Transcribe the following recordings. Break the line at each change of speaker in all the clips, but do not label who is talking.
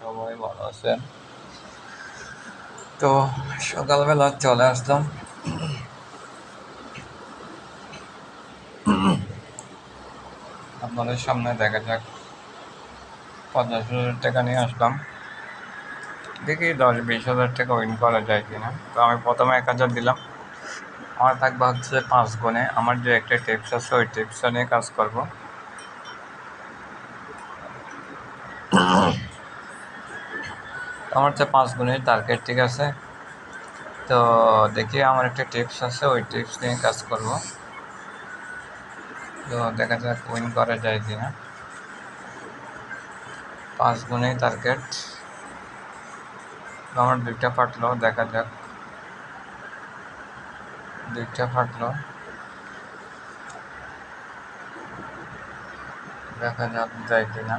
সবাই ভালো তো সকালবেলা চলে আসলাম। আপনাদের সামনে দেখা যাক। পঞ্চাশ হাজার টাকা নিয়ে আসলাম। দেখি দশ বিশ হাজার টাকা উইন করা যায় কিনা। তো আমি প্রথমে এক হাজার দিলাম। আমার থাকবে হচ্ছে পাঁচ গুণে। আমার যে একটা টিপস আছে, ওই টিপসটা নিয়ে কাজ করব। আমার হচ্ছে পাঁচ গুণের টার্গেট ঠিক আছে? তো দেখি আমার একটা টিপস আছে, ওই টিপস নিয়ে কাজ করব। তো দেখা যাক উইন করা যায় কিনা। পাঁচ গুণেই টার্গেট আমার দুইটা ফাটলো, দেখা যাক। দুইটা ফাটলো। দেখা যাক যায় কিনা।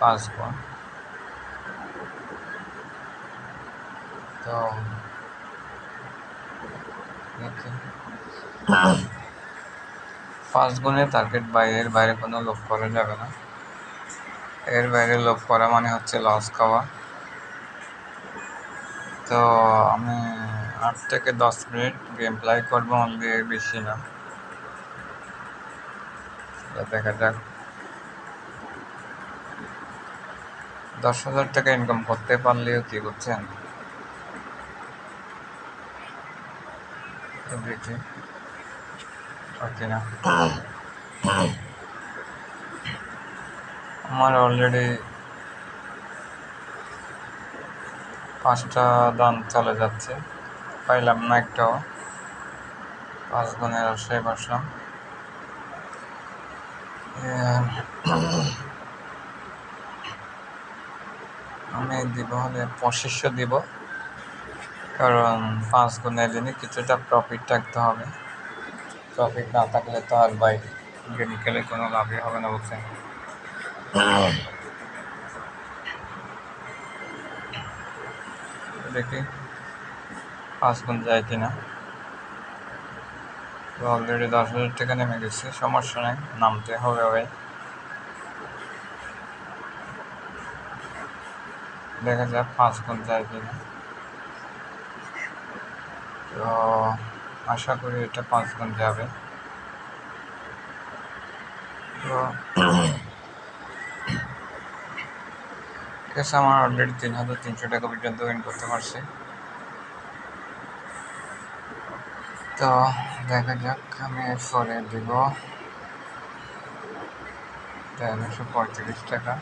পাঁচ গুণ। তো পাঁচ গুণের টার্গেট বাইরের বাইরে কোনো লোভ করা যাবে না। এর বাইরে লোভ করা মানে হচ্ছে লস খাওয়া। তো আমি আট থেকে দশ মিনিট গেম প্লাই করব অনলি বেশি না। দেখা যাক। দশ হাজার টাকা ইনকাম করতে পারলেও কি করছেন দেখি ওকে না আমার অলরেডি পাঁচটা দান চলে যাচ্ছে। পাইলাম না একটাও। পাঁচ গুণের আশায় বসলাম। আমি দিব হলে পঁচিশশো দিব। কারণ পাঁচ গুণ এলে কিছুটা প্রফিট থাকতে হবে। প্রফিট না থাকলে তো আর বাই গেম খেলে কোনো লাভই হবে না বলছেন দেখি পাঁচ গুণ যায় কিনা। তো অলরেডি দশ হাজার টাকা নেমে গেছে সমস্যা নেই নামতে হবে ভাই। দেখা যাক পাঁচ গুণ যায় কিনা। তো আশা করি এটা পাঁচ গুণ যাবে। তো ঠিক আমার অলরেডি তিন হাজার তিনশো টাকা পর্যন্ত উইন করতে পারছি। তো দেখা যাক, আমি এরপরে দিব। তেরোশো পঁয়ত্রিশ টাকা।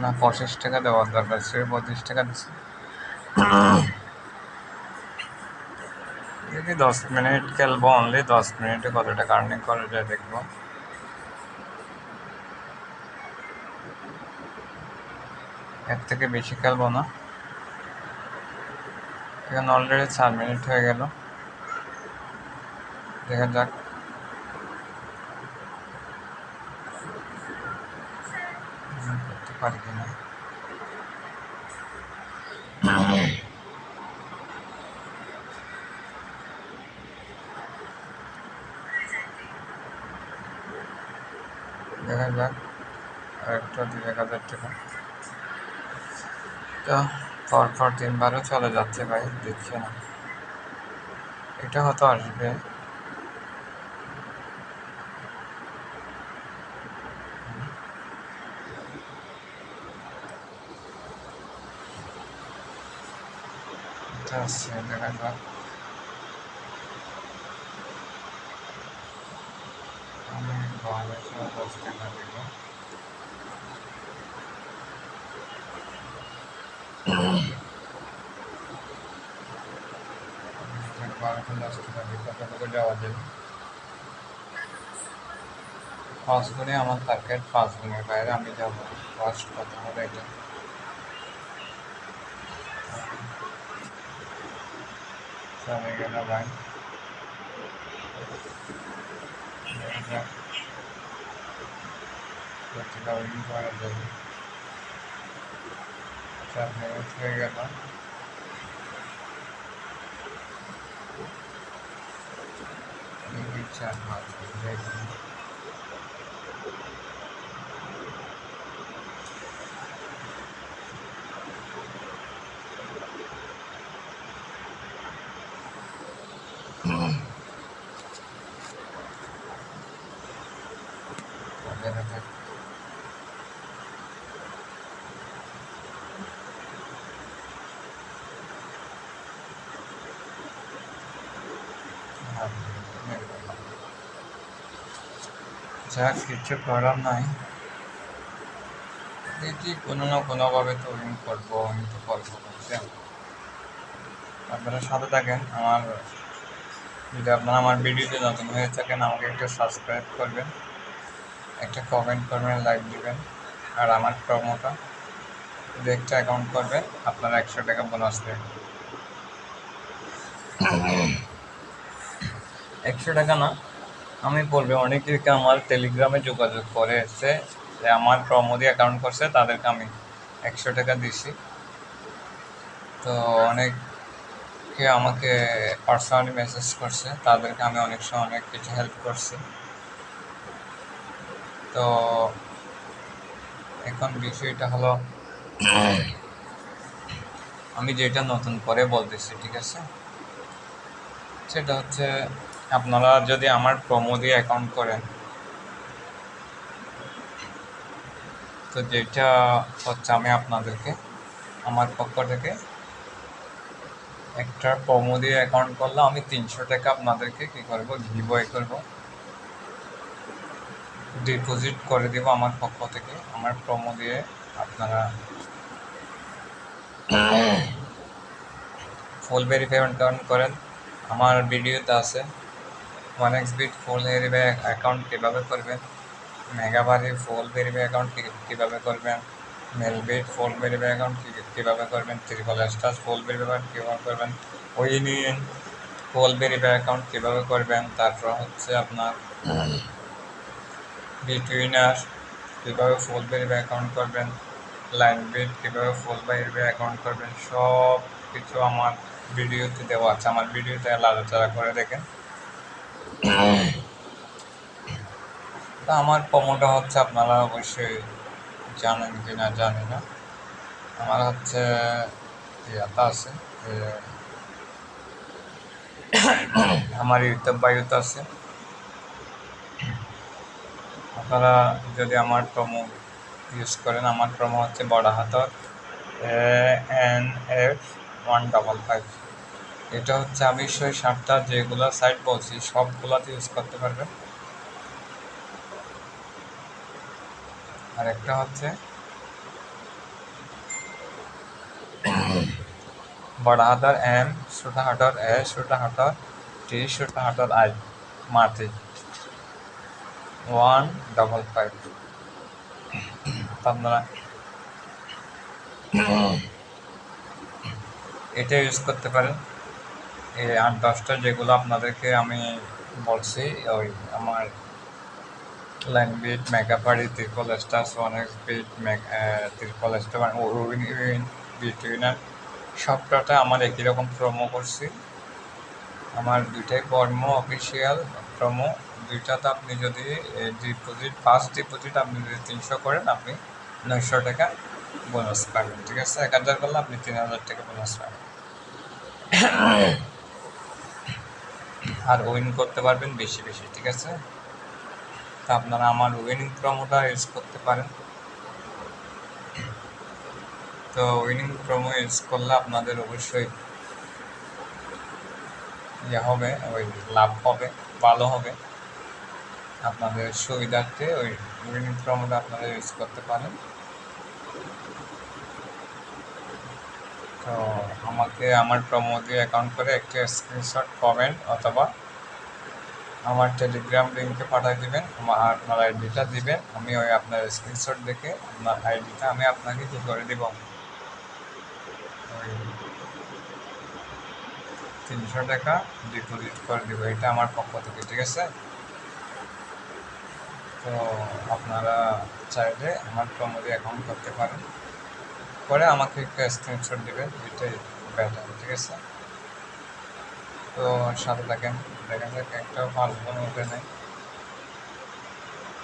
না, পঁচিশ টাকা দেওয়ার দরকার ছিল, পঁচিশ টাকা দিচ্ছি দেখি দশ মিনিট খেলব অনলি দশ মিনিটে কত টাকা আর্নিং করা যায় দেখব। এর থেকে বেশি খেলব না। এখানে অলরেডি চার মিনিট হয়ে গেল। দেখা যাক। করতে পারি কিনা। দেখা যাক আরেকটা দুই এক হাজার টাকা। তো পর পর তিনবারও চলে যাচ্ছে ভাই, দেখছে না। এটা হয়তো আসবে। দেখা যাক আমি বাংলাদেশে দশ টাকা দিব বারোশো দশ টাকা দিয়ে কতটুকু যাওয়া যাবে পাঁচ গুণে আমার টার্গেট পাঁচ গুণের বাইরে আমি যাব ফার্স্ট কথা হলো এটা চলে গেল ভাই Portugal e Venezuela. What's happening? What's going on? Maybe it's not যাক কিছু করার নাই। দেখি কোনো না কোনোভাবে তো উইন করব, আমি তো করব, বুঝছেন? আপনারা সাথে থাকেন, আমার যদি আপনারা আমার ভিডিওতে নতুন হয়ে থাকেন, আমাকে একটু সাবস্ক্রাইব করবেন, একটা কমেন্ট করবেন লাইক দেবেন, আর আমার প্রমোটা যদি একটা অ্যাকাউন্ট করবেন, আপনারা একশো টাকা বোনাস দেবেন। একশো টাকা না আমি বলব অনেকে আমার টেলিগ্রামে যোগাযোগ করে এসছে যে আমার প্রমোদি অ্যাকাউন্ট করছে, তাদেরকে আমি একশো টাকা দিছি তো অনেকে আমাকে পার্সোনালি মেসেজ করছে, তাদেরকে আমি অনেক সময় অনেক কিছু হেল্প করছি। তো এখন বিষয়টা হলো, আমি যেটা নতুন করে বলতেছি, ঠিক আছে? সেটা হচ্ছে আপনারা যদি আমার প্রমো দিয়ে অ্যাকাউন্ট করেন, তো যেটা হচ্ছে আমি আপনাদেরকে, আমার পক্ষ থেকে একটা প্রমো দিয়ে অ্যাকাউন্ট করলে আমি তিনশো টাকা আপনাদেরকে কী করব গিভওয়ে করব ডিপোজিট করে দেব আমার পক্ষ থেকে, আমার প্রমো দিয়ে আপনারা ফুল ভেরিফাইমেন্ট করেন, আমার ভিডিওতে আছে। One X bet full verify account কীভাবে করবেন? মেগাবারি ফুল ভেরিফাই অ্যাকাউন্ট কীভাবে করবেন? মেলবিট ফুল ভেরিফাই অ্যাকাউন্ট কীভাবে করবেন? ত্রিপল স্টার ফুল ভেরিফাই কীভাবে করবেন? উইনিয়ন ফুল ভেরিফাই অ্যাকাউন্ট কীভাবে করবেন? তারপর হচ্ছে আপনার বিটুইনার কীভাবে ফুল ভেরিফাই অ্যাকাউন্ট করবেন? লাইন বিট কীভাবে ফুল ভেরিফাই অ্যাকাউন্ট করবেন? সব কিছু আমার ভিডিওতে দেওয়া আছে। আমার ভিডিওতে আলোচনা করে দেখেন। তা আমার প্রমোটা হচ্ছে আপনারা অবশ্যই জানেন কি না জানি না। আমার হচ্ছে ইয়াটা আছে আমার ইউটিউব বায়ুতে আছে। আপনারা যদি আমার প্রমো ইউজ করেন, আমার প্রমো হচ্ছে বড় হাতর N F one double five. এটা হচ্ছে আমি সেই সাতটা যেগুলো সাইট বলছি, সবগুলোতে ইউজ করতে পারবেন। আর একটা হচ্ছে। বড় হাতার এম ছোট হাটার এ ছোট হাটার টি ছোট হাটার আই, মাটি। One, double five. আপনারা এটা ইউজ করতে পারেন। এই আট দশটা যেগুলো আপনাদেরকে আমি বলছি, ওই আমার bet Megapari triple bet triple star win win Betwinner সবটাটা আমার একই রকম প্রোমো করছি। আমার দুইটাই কর্ম অফিসিয়াল প্রোমো দুইটাতে আপনি যদি ডিপোজিট ফার্স্ট ডিপোজিট আপনি যদি তিনশো করেন, আপনি নয়শো টাকা বোনাস পাবেন, ঠিক আছে? এক হাজার করলে আপনি তিন হাজার টাকা বোনাস পাবেন। আর উইন করতে পারবেন বেশি বেশি, ঠিক আছে? তা আপনারা আমার উইনিং প্রোমোটা ইউজ করতে পারেন। তো উইনিং প্রোমো ইউজ করলে আপনাদের অবশ্যই ইয়ে হবে, ওই লাভ হবে, ভালো হবে। আপনাদের সুবিধার্থে ওই উইনিং প্রোমোটা আপনারা ইউজ করতে পারেন। তো আমাকে আমার প্রোমো দিয়ে অ্যাকাউন্ট করে একটি স্ক্রিনশট কমেন্ট অথবা আমার টেলিগ্রাম লিঙ্কে পাঠিয়ে দেবেন, আমার আপনার আইডিটা দিবেন, আমি ওই আপনার স্ক্রিনশট দেখে আপনার আইডিটা আমি আপনাকে কী করে দেব? তিনশো টাকা ডিপোজিট করে দেবো, এটা আমার পক্ষ থেকে, ঠিক আছে? তো আপনারা চাইলে আমার প্রমোদি অ্যাকাউন্ট করতে পারেন। করে আমাকে একটু স্ক্রিনশট দেবেন, এটাই ব্যাটার ঠিক আছে? তো সাথে থাকেন দেখা যাক একটা ভালো উঠে নেই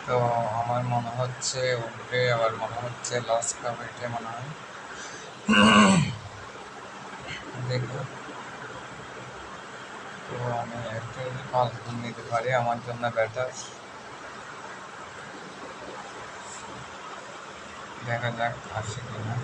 তো আমার মনে হচ্ছে উঠবে, আবার মনে হচ্ছে লস খাবে এটাই মনে হয়। দেখুন তো আমি একটু যদি ফালতু নিতে পারি, আমার জন্য ব্যাটার দেখা যাক আসে কিনা।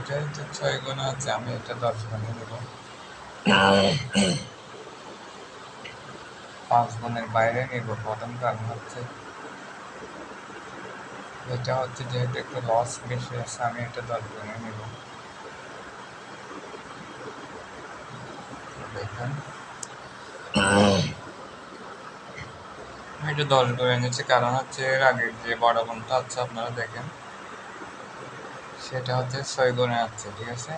এটাই তো ছয় গুণ আছে আমি এটা দশ গুণে দেবো। পাঁচ গুণের বাইরে নিব। প্রথম কারণ হচ্ছে, এটা হচ্ছে যেহেতু একটু লস বেশি আছে, আমি এটা দশ গুণে নিব। এটা দশ গুণে নিচ্ছি কারণ হচ্ছে এর আগের যে বড় গুণটা আছে, আপনারা দেখেন। সেটা হচ্ছে ছয় গুণে আছে, ঠিক আছে?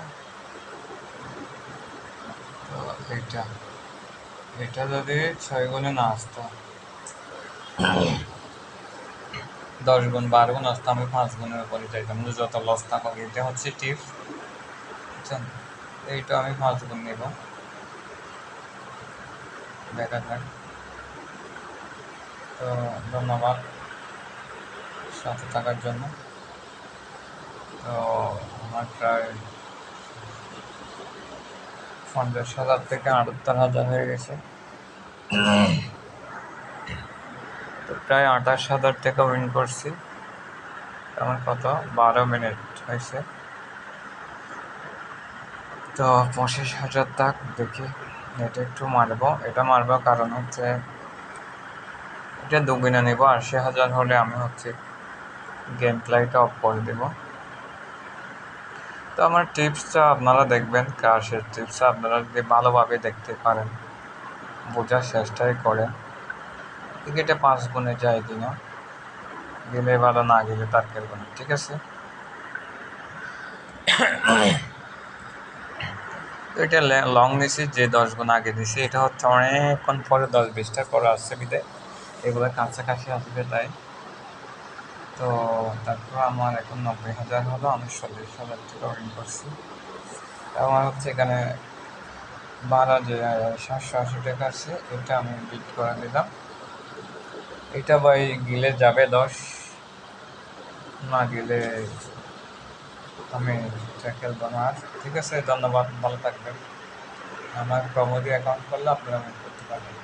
তো এটা এটা যদি ছয় গুণে না আসতো, দশ গুণ, বারো গুণ আসতো, আমি পাঁচ গুণের উপরে যাইতাম যত লস থাকুক, এটা হচ্ছে টিপস বুঝছেন? এইটা আমি পাঁচ গুণ নেব। দেখা যাক। তো ধন্যবাদ সাথে থাকার জন্য। তো আমার প্রায় পঞ্চাশ হাজার থেকে আটাত্তর হাজার হয়ে গেছে। তো প্রায় আঠাশ হাজার টাকা উইন করছি। আমার কত? বারো মিনিট হয়েছে। তো পঁচিশ হাজার তাক দেখি, এটা একটু মারবো। এটা মারবো কারণ হচ্ছে, এটা দুগুণে নেব। আশি হাজার হলে আমি হচ্ছে গেম প্লেটা অফ করে দেবো। তো আমার টিপসটা আপনারা দেখবেন, কাশের টিপসটা আপনারা যদি ভালোভাবে দেখতে পারেন, বোঝার চেষ্টাই করেন। এটা পাঁচ গুণে যায় কিনা, গেলে ভালো, না গেলে তার খেলব না ঠিক আছে? এটা লং নিছি, যে দশ গুণ আগে দিছি এটা হচ্ছে অনেকক্ষণ পরে দশ বিশটা করা আসছে বিদায়। এগুলো কাছাকাছি আসবে তাই। তো তারপর আমার এখন নব্বই হাজার হলো, আমি চল্লিশ হাজার টাকা উইন করছি। আমার হচ্ছে এখানে বারো যে সাতশো আশি টাকা আছে, এটা আমি বিট করে দিলাম। এটা ভাই গিলে যাবে দশ, না গেলে আমি খেলব না ঠিক আছে, ধন্যবাদ, ভালো থাকবেন। আমার প্রমোদি অ্যাকাউন্ট করলে আপনারা করতে পারবেন।